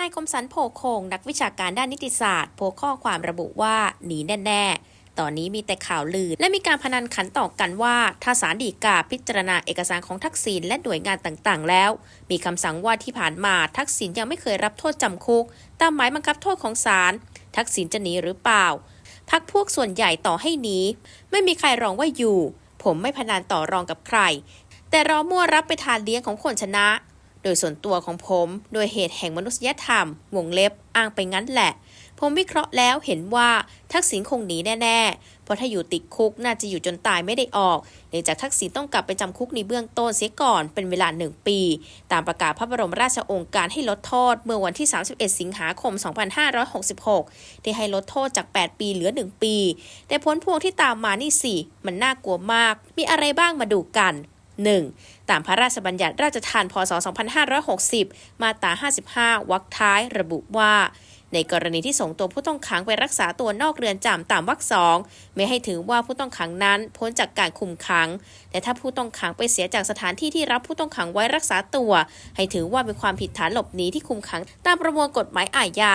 นายคมสันโพคง นักวิชาการด้านนิติศาสตร์โพข้อความระบุว่าหนีแน่ๆ ตอนนี้มีแต่ข่าวลือ และมีการพนันขันต่อกันว่า ถ้าศาลฎีกาพิจารณาเอกสารของทักษิณและหน่วยงานต่างๆ แล้ว มีคำสั่งว่าที่ผ่านมาทักษิณยังไม่เคยรับโทษจำคุก ตามหมายบังคับโทษของศาลทักษิณจะหนีหรือเปล่าพักพวกส่วนใหญ่ต่อให้หนีไม่มีใครรองว่าอยู่ ผมไม่พนันต่อรองกับใคร แต่รอมั่วรับไปทานเลี้ยงของคนชนะ โดยส่วนตัวของผม โดยเหตุแห่งมนุษยธรรม วงเล็บอ้างไปงั้นแหละ ผมวิเคราะห์แล้วเห็นว่าทักษิณคงหนีแน่ๆ เพราะถ้าอยู่ติดคุกน่าจะอยู่จนตายไม่ได้ออกเนื่องจากทักษิณต้องกลับไปจำคุกในเบื้องต้นเสียก่อนเป็นเวลาหนึ่งปี ตามประกาศพระบรมราชโองการให้ลดโทษเมื่อวันที่ 31 สิงหาคม 2566 ที่ให้ลดโทษจาก 8 ปีเหลือ 1 ปี แต่ผลพวงที่ตามมานี่สิมันน่ากลัวมาก มีอะไรบ้างมาดูกัน 1. ตามพระราชบัญญัติราชทานพศ 2560 มาตรา55 วรรคท้ายระบุว่า ในกรณีที่ส่งตัวผู้ต้องขังไปรักษาตัวนอกเรือนจำตามวรรคสองไม่ให้ถือว่าผู้ต้องขังนั้นพ้นจากการคุมขัง แต่ถ้าผู้ต้องขังไปเสียจากสถานที่ที่รับผู้ต้องขังไว้รักษาตัว ให้ถือว่าเป็นความผิดฐานหลบหนีที่คุมขังตามประมวลกฎหมายอาญา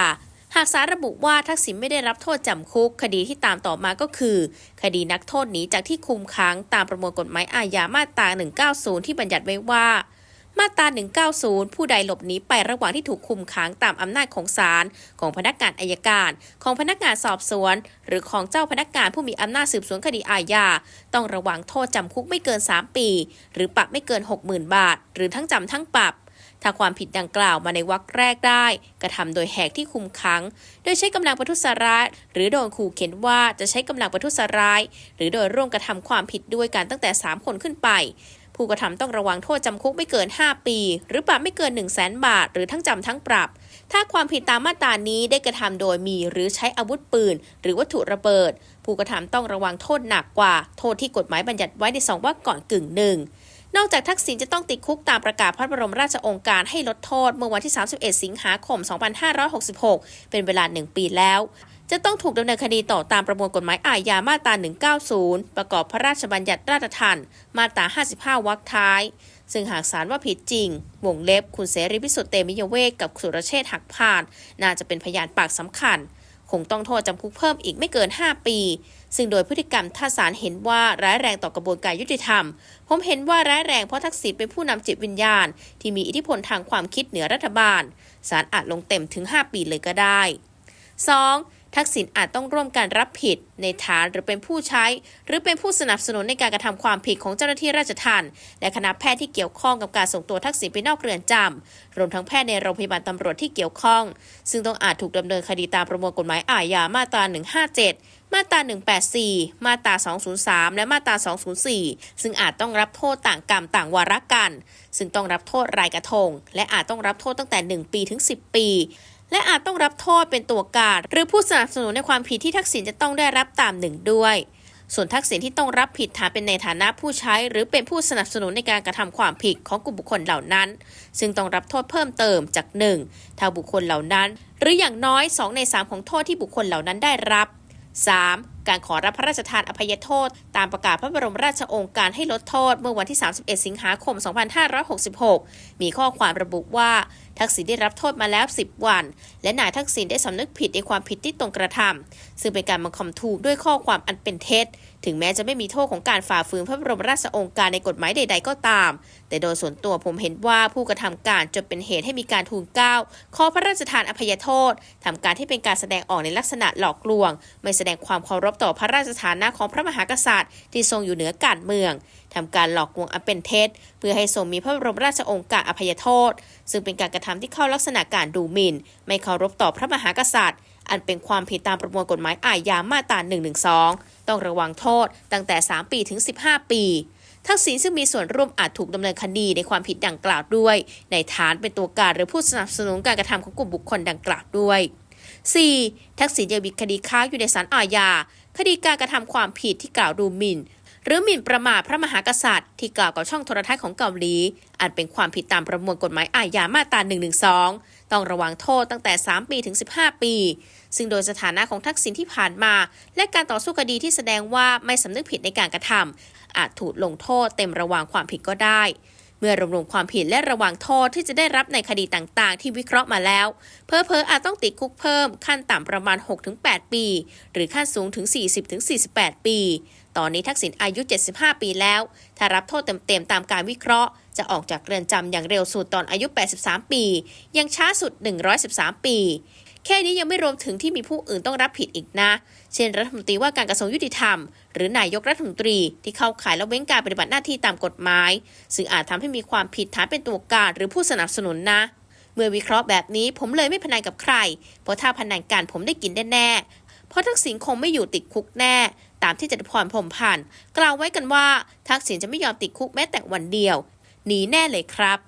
หากศาลระบุว่าทักษิณไม่ได้รับโทษจำคุก คดีที่ตามต่อมาก็คือ คดีนักโทษหนีจากที่คุมขังตามประมวลกฎหมายอาญามาตรา 190 ที่บัญญัติไว้ว่า มาตรา 190 ผู้ใดหลบหนีไประหว่างที่ถูกคุมขังตามอำนาจของศาลของพนักงานอายการ ของพนักงานสอบสวน หรือของเจ้าพนักงานผู้มีอำนาจสืบสวนคดีอาญาต้องระวังโทษจำคุกไม่เกิน 3 ปี หรือปรับไม่เกิน 60,000 บาท หรือทั้งจำทั้งปรับ ถ้าความผิดดังกล่าวมาในวรรคแรกได้ กระทำโดยแหกที่คุมขัง โดยใช้กำลังประทุษร้ายหรือโดนขู่เข็นว่าจะใช้กำลังประทุษร้ายหรือโดยร่วมกระทำความผิดด้วยกันตั้งแต่ 3 คนขึ้นไป ผู้กระทำต้องระวังโทษจำคุกไม่เกิน 5 ปี หรือปรับไม่เกิน 1 0 0 0 0แสนบาท หรือทั้งจำทั้งปรับถ้าความผิดตามมาตรานี้ได้กระทำโดยมีหรือใช้อาวุธปืน หรือวัตถุระเบิด ผู้กระทำต้องระวังโทษหนักกว่า โทษที่กฎหมายบัญญัติไว้ในสองวรรคก่อนกึ่งหนึ่ง นอกจากทักษิณจะต้องติดคุกตามประกาศพระบรมราชโองการให้ลดโทษ เมื่อวันที่ 31 สิงหาคม 2566 เป็นเวลา 1 ปีแล้ว จะต้องถูกดำเนินคดีต่อตามประมวลกฎหมายอาญามาตรา 190 ประกอบพระราชบัญญัติราชทัณฑ์มาตรา 55 วรรคท้าย ซึ่งหากศาลว่าผิดจริง วงเล็บ คุณเสรีพิสุทธิ์เตมิยเวทกับสุรเชษฐ์หักพาน น่าจะเป็นพยานปากสำคัญ คงต้องโทษจำคุกเพิ่มอีกไม่เกิน 5 ปี ซึ่งโดยพฤติกรรมถ้าศาลเห็นว่าร้ายแรงต่อกระบวนการยุติธรรม ผมเห็นว่าร้ายแรงเพราะทักษิณเป็นผู้นำจิตวิญญาณ ที่มีอิทธิพลทางความคิดเหนือรัฐบาลศาลอาจลงเต็มถึง 5 ปีเลยก็ได้ 2. ทักษิณอาจต้องร่วมการรับผิด ในฐานหรือเป็นผู้ใช้ หรือเป็นผู้สนับสนุนในการกระทำความผิดของเจ้าหน้าที่ราชทัณฑ์และคณะแพทย์ที่เกี่ยวข้องกับการส่งตัวทักษิณไปนอกเรือนจำรวมทั้งแพทย์ในโรงพยาบาลตำรวจที่เกี่ยวข้อง ซึ่งต้องอาจถูกดำเนินคดีตามประมวลกฎหมายอาญามาตรา 157มาตรา 184 มาตรา 203 และมาตรา 204 ซึ่งอาจต้องรับโทษต่างกรรมต่างวาระกัน ซึ่งต้องรับโทษรายกระทง และอาจต้องรับโทษตั้งแต่ 1 ปีถึง 10 ปี และอาจต้องรับโทษเป็นตัวการหรือผู้สนับสนุนในความผิดที่ทักษิณจะต้องได้รับตามหนึ่งด้วย ส่วนทักษิณที่ต้องรับผิดฐานเป็นในฐานะผู้ใช้ หรือเป็นผู้สนับสนุนในการกระทำความผิดของกลุ่มบุคคลเหล่านั้น ซึ่งต้องรับโทษเพิ่มเติมจาก 1. ถ้าบุคคลเหล่านั้น หรืออย่างน้อย 2 ใน 3 ของโทษที่บุคคลเหล่านั้นได้รับ 3. การขอรับพระราชทานอภัยโทษ ตามประกาศพระบรมราชโองการให้ลดโทษเมื่อวันที่ 31 สิงหาคม 2566 มีข้อความระบุว่า ทักษิณได้รับโทษมาแล้ว 10 วัน และนายทักษิณได้สำนึกผิดในความผิดที่ตรงกระทำซึ่งเป็นการบังคับถูกด้วยข้อความอันเป็นเท็จ ถึงแม้จะไม่มีโทษของการฝ่าฝืนพระบรมราชโองการในกฎหมายใด ๆ ก็ตาม แต่โดยส่วนตัวผมเห็นว่าผู้กระทำการจนเป็นเหตุให้มีการทูลเกล้าขอพระราชทานอภัยโทษทำการที่เป็นการแสดงออกในลักษณะหลอกลวง ไม่แสดงความเคารพต่อพระราชฐานะของพระมหากษัตริย์ ที่ทรงอยู่เหนือการเมืองทำการหลอกลวงอันเป็นเท็จ เพื่อให้ทรงมีพระบรมราชโองการอภัยโทษ ซึ่งเป็นการกระทำที่เข้าลักษณะการดูหมิ่น ไม่เคารพต่อพระมหากษัตริย์ อันเป็นความผิดตามประมวลกฎหมายอาญามาตรา112 ต้องระวังโทษตั้งแต่ 3 ปีถึง 15 ปีทักษิณซึ่งมีส่วนร่วมอาจถูกดำเนินคดีในความผิดดังกล่าวด้วย ในฐานเป็นตัวการหรือผู้สนับสนุนการกระทำของกลุ่มบุคคลดังกล่าวด้วย 4. ทักษิณยังมีคดีค้างอยู่ในศาลอาญา คดีการกระทำความผิดที่กล่าวดูหมิ่น หรือหมิ่นประมาทพระมหากษัตริย์ ที่กล่าวกับช่องโทรทัศน์ของเกาหลีอันเป็นความผิดตามประมวลกฎหมายอาญามาตรา112 ต้องระวังโทษตั้งแต่ 3 ปีถึง 15 ปี ซึ่งโดยสถานะของทักษิณที่ผ่านมา และการต่อสู้คดีที่แสดงว่าไม่สำนึกผิดในการกระทำอาจถูกลงโทษเต็มระว่างความผิดก็ได้ เมื่อรวมรวมความผิดและระวังโทษที่จะได้รับในคดีต่างๆ ที่วิเคราะห์มาแล้ว เพอเพออาจต้องติดคุกเพิ่มขั้นต่ำประมาณ 6-8 ปี หรือขั้นสูงถึง 40-48 ปี ตอนนี้ทักษิณอายุ 75 ปีแล้ว ถ้ารับโทษเต็มๆตามการวิเคราะห์ จะออกจากเรือนจำอย่างเร็วสุดตอนอายุ 83 ปี ยังช้าสุด 113 ปี แค่นี้ยังไม่รวมถึงที่มีผู้อื่นต้องรับผิดอีกนะ เช่นรัฐมนตรีว่าการกระทรวงยุติธรรม หรือนายกรัฐมนตรีที่เข้าข่ายละเว้นการปฏิบัติหน้าที่ตามกฎหมาย ซึ่งอาจทำให้มีความผิดฐานเป็นตัวการหรือผู้สนับสนุนนะเมื่อวิเคราะห์แบบนี้ผมเลยไม่พนันกับใคร เพราะถ้าพนันกันผมได้กินแน่ๆเพราะทักษิณคงไม่อยู่ติดคุกแน่ ตามที่จตุพรพรมพันธ์กล่าวไว้กันว่า ทักษิณจะไม่ยอมติดคุกแม้แต่วันเดียวหนีแน่เลยครับ